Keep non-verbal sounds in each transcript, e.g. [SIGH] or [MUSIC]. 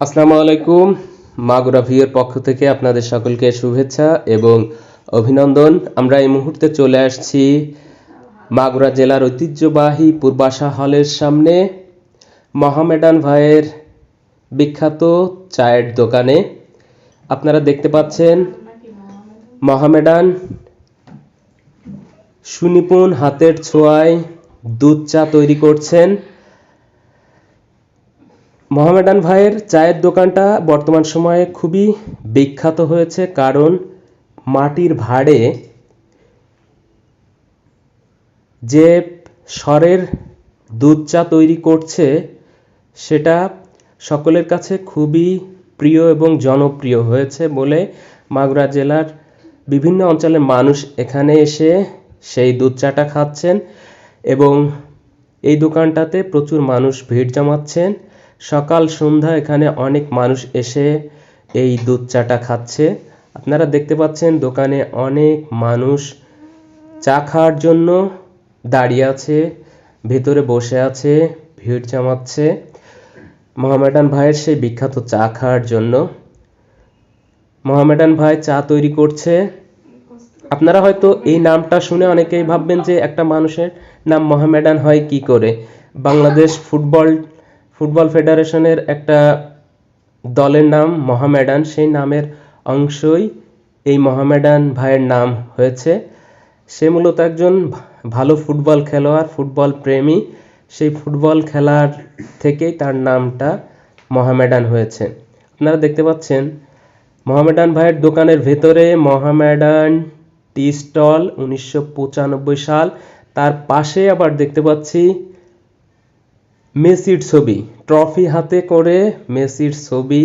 আসসালামু আলাইকুম। মাগুরা ভিউয়ের পক্ষ থেকে আপনাদের সকলকে শুভেচ্ছা এবং অভিনন্দন। আমরা এই মুহূর্তে চলে আসছি মাগুরা জেলার ঐতিহ্যবাহী পূর্বাশা হলের সামনে। মহামেডান ভাইয়ের বিখ্যাত চায়ের দোকানে। আপনারা দেখতে পাচ্ছেন মহামেডান সুনিপুণ হাতের ছোঁয়ায় দুধ চা তৈরি করছেন। মোহামেডান ভাইয়ের চায়ের দোকানটা বর্তমান সময়ে খুবই বিখ্যাত হয়েছে কারণ মাটির ভাড়ে যে স্বরের দুধ চা তৈরি করছে, সেটা সকলের কাছে খুবই প্রিয় এবং জনপ্রিয় হয়েছে বলে মাগুরা জেলার বিভিন্ন অঞ্চলের মানুষ এখানে এসে সেই দুধ চাটা খাচ্ছেন এবং এই দোকানটাতে প্রচুর মানুষ ভিড় জমাচ্ছেন। সকাল, সন্ধ্যা এখানে অনেক মানুষ এসে এই দুধ চাটা খাচ্ছে। আপনারা দেখতে পাচ্ছেন দোকানে অনেক মানুষ চা খাওয়ার জন্য দাঁড়িয়ে আছে, ভেতরে বসে আছে, ভিড় জমাচ্ছে। মোহামেডান ভাইয়ের সেই বিখ্যাত চা খাওয়ার জন্য। মোহামেডান ভাই চা তৈরি করছে। আপনারা হয়তো এই নামটা শুনে অনেকেই ভাববেন যে একটা মানুষের নাম মোহামেডান হয় কি করে? বাংলাদেশ ফুটবল ফুটবল ফেডারেশনের একটা দলের নাম মহামেডান, সেই নামের অংশই এই মহামেডান ভাইয়ের নাম হয়েছে। সে মূলত একজন ভালো ফুটবল খেলোয়াড়, ফুটবল প্রেমী। সেই ফুটবল খেলার থেকেই তার নামটা মহামেডান হয়েছে। আপনারা দেখতে পাচ্ছেন, মহামেডান ভাইয়ের দোকানের ভেতরে মহামেডান টি স্টল উনিশশো পঁচানব্বই সাল। তার পাশে আবার দেখতে পাচ্ছি মেসির ছবি। ট্রফি হাতে করে মেসির ছবি।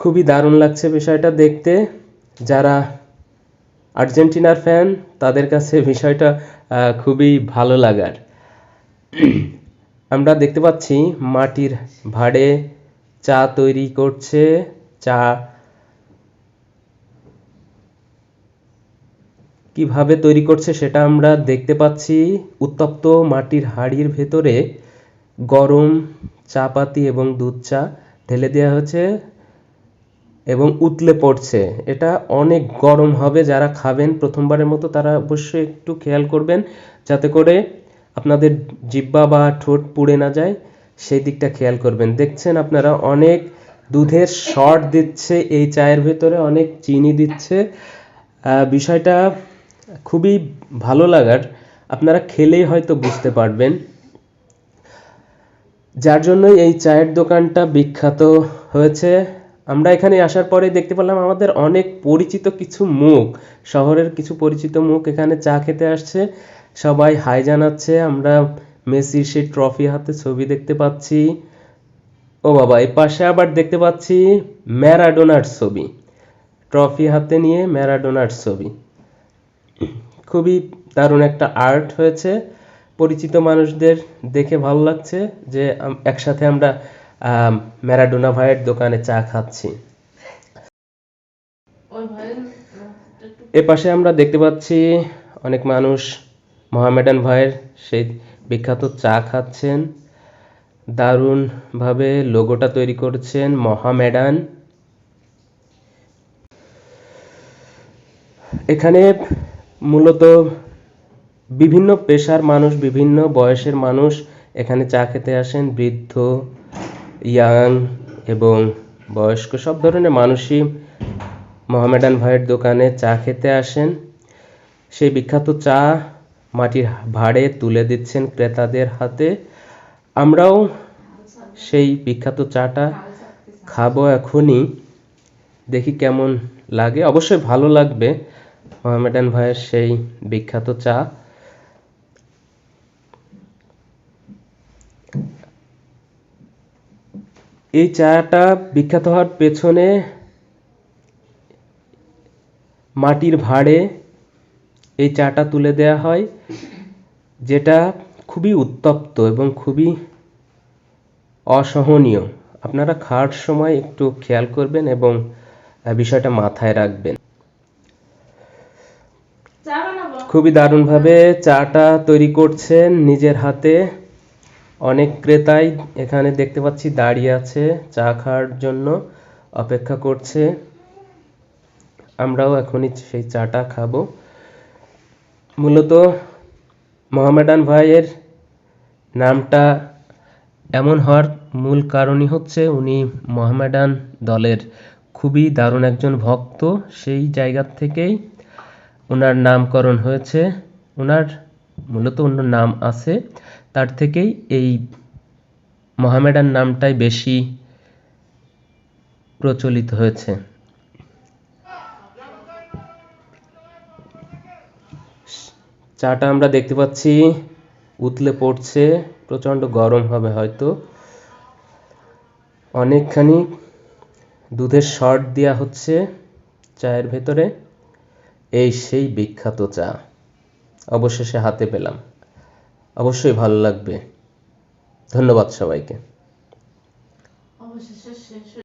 খুবই দারুণ লাগছে বিষয়টা দেখতে। যারা আর্জেন্টিনার ফ্যান, তাদের কাছে [LAUGHS] বিষয়টা খুবই ভালো লাগার। আমরা দেখতে পাচ্ছি মাটির ভাড়ে চা তৈরি করছে। চা কীভাবে তৈরি করছে সেটা আমরা দেখতে পাচ্ছি। উত্তপ্ত মাটির হাড়ির ভেতরে গরম চা পাতি এবং দুধ চা ঢেলে দেওয়া হয়েছে এবং উতলে পড়ছে। এটা অনেক গরম হবে যারা খাবেন প্রথমবারের মতো তারা অবশ্যই একটু খেয়াল করবেন যাতে করে আপনাদের জিহ্বা বা ঠোঁট পুড়ে না যায়, সেই দিকটা খেয়াল করবেন। দেখছেন আপনারা অনেক দুধের শর্ট দিচ্ছে এই চায়ের ভেতরে, অনেক চিনি দিচ্ছে। বিষয়টা খুবই ভালো লাগার। আপনারা খেলেই হয়তো বুঝতে পারবেন। যার জন্যই এই চায়ের দোকানটা বিখ্যাত হয়েছে। আমরা এখানে আসার পরে দেখতে পেলাম আমাদের অনেক পরিচিত কিছু মুখ। শহরের কিছু পরিচিত মুখ এখানে চা খেতে আসছে। সবাই হাই জানাচ্ছে। আমরা মেসির সেই ট্রফি হাতে ছবি দেখতে পাচ্ছি। ও বাবা, এই পাশে আবার দেখতে পাচ্ছি ম্যারাডোনার ছবি। ট্রফি হাতে নিয়ে ম্যারাডোনার ছবি। খুবই দারুণ একটা আর্ট হয়েছে। পরিচিত মানুষদের দেখে ভালো লাগছে যে একসাথে আমরা আম, ম্যারাডোনা ভাইয়ের দোকানে চা খাচ্ছি। এ পাশে আমরা দেখতে পাচ্ছি অনেক মানুষ মোহামেডান ভাইয়ের সেই বিখ্যাত চা খাচ্ছেন। দারুণভাবে লোগোটা তৈরি করছেন মহামেডান। এখানে মূলত বিভিন্ন পেশার মানুষ, বিভিন্ন বয়সের মানুষ এখানে চা খেতে আসেন। বৃদ্ধ, ইয়াং এবং বয়স্ক সব ধরনের মানুষই মোহামেডান ভাইয়ের দোকানে চা খেতে আসেন। সেই বিখ্যাত চা মাটির ভাড়ে তুলে দিচ্ছেন ক্রেতাদের হাতে। আমরাও সেই বিখ্যাত চাটা খাব এখনই। দেখি কেমন লাগে। অবশ্যই ভালো লাগবে মোহামেডান ভাইয়ের সেই বিখ্যাত চা। এই চাটা বিখ্যাত হওয়ার পেছনে মাটির ভাঁড়ে এই চাটা তুলে দেওয়া হয় যেটা খুবই উত্তপ্ত এবং খুবই অসহনীয়। আপনারা খাওয়ার সময় একটু খেয়াল করবেন এবং বিষয়টা মাথায় রাখবেন। খুবই দারুণভাবে চাটা তৈরি করছেন নিজের হাতে। অনেক ক্রেতাই এখানে দেখতে পাচ্ছি দাঁড়িয়ে আছে, চা খাওয়ার জন্য অপেক্ষা করছে। আমরাও এখনই সেই চাটা খাব। মূলত মোহামেডান ভাইয়ের নামটা এমন হওয়ার মূল কারণই হচ্ছে উনি মোহামেডান দলের খুবই দারুণ একজন ভক্ত। সেই জায়গা থেকেই ওনার নামকরণ হয়েছে। ওনার মূলত অন্য নাম আছে। তার থেকেই এই মোহামেডান নামটাই বেশি প্রচলিত হয়েছে। চাটা আমরা দেখতে পাচ্ছি, উতলে পড়ছে, প্রচণ্ড গরম হবে হয়তো। অনেকখানি দুধের শর্ট দেওয়া হচ্ছে চায়ের ভেতরে। এই সেই বিখ্যাত চা। অবশেষে হাতে পেলাম। অবশ্যই ভালো লাগবে। ধন্যবাদ সবাইকে।